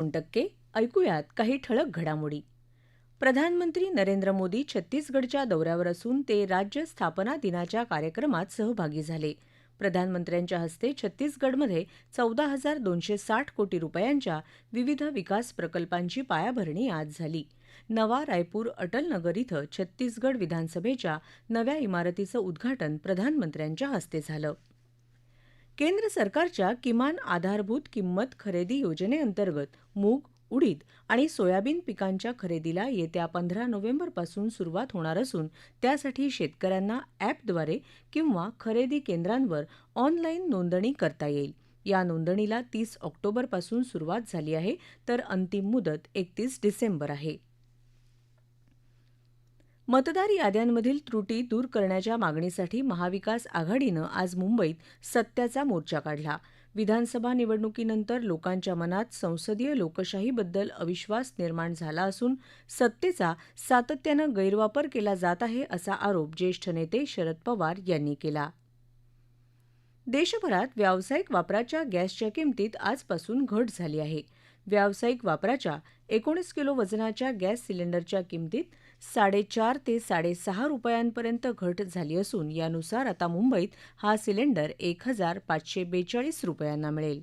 दोन टक्के. ऐकूयात काही ठळक घडामोडी. प्रधानमंत्री नरेंद्र मोदी छत्तीसगडच्या दौऱ्यावर असून ते राज्य स्थापना दिनाच्या कार्यक्रमात सहभागी झाले. प्रधानमंत्र्यांच्या हस्ते छत्तीसगडमध्ये चौदा हजार दोनशे साठ कोटी रुपयांच्या विविध विकास प्रकल्पांची पायाभरणी आज झाली. नवा रायपूर अटल नगर इथं छत्तीसगड विधानसभेच्या नव्या इमारतीचं उद्घाटन प्रधानमंत्र्यांच्या हस्ते झालं. केंद्र सरकारच्या किमान आधारभूत किंमत खरेदी योजनेअंतर्गत मूग उडीद आणि सोयाबीन पिकांच्या खरेदीला येत्या पंधरा नोव्हेंबरपासून सुरुवात होणार असून त्यासाठी शेतकऱ्यांना अॅपद्वारे किंवा खरेदी केंद्रांवर ऑनलाईन नोंदणी करता येईल. या नोंदणीला तीस ऑक्टोबरपासून सुरुवात झाली आहे तर अंतिम मुदत एकतीस डिसेंबर आहे. मतदार याद्यांमधील त्रुटी दूर करण्याच्या मागणीसाठी महाविकास आघाडीनं आज मुंबईत सत्याचा मोर्चा काढला. विधानसभा निवडणुकीनंतर लोकांच्या मनात संसदीय लोकशाहीबद्दल अविश्वास निर्माण झाला असून सत्तेचा सातत्यानं गैरवापर केला जात आहे असा आरोप ज्येष्ठ नेते शरद पवार यांनी केला. देशभरात व्यावसायिक वापराच्या गॅसच्या किमतीत आजपासून घट झाली आहे. व्यावसायिक वापराच्या एकोणीस किलो वजनाच्या गॅस सिलेंडरच्या किमतीत साडेचार ते साडेसहा रुपयांपर्यंत घट झाली असून यानुसार आता मुंबईत हा सिलेंडर एक हजार पाचशे बेचाळीस रुपयांना मिळेल.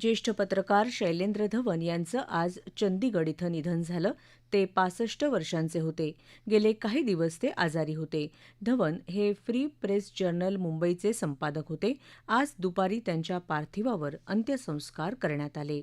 ज्येष्ठ पत्रकार शैलेंद्र धवन यांचं आज चंदीगड इथं निधन झालं. ते पासष्ट वर्षांचे होते. गेले काही दिवस ते आजारी होते. धवन हे फ्री प्रेस जर्नल मुंबईचे संपादक होते. आज दुपारी त्यांच्या पार्थिवावर अंत्यसंस्कार करण्यात आले.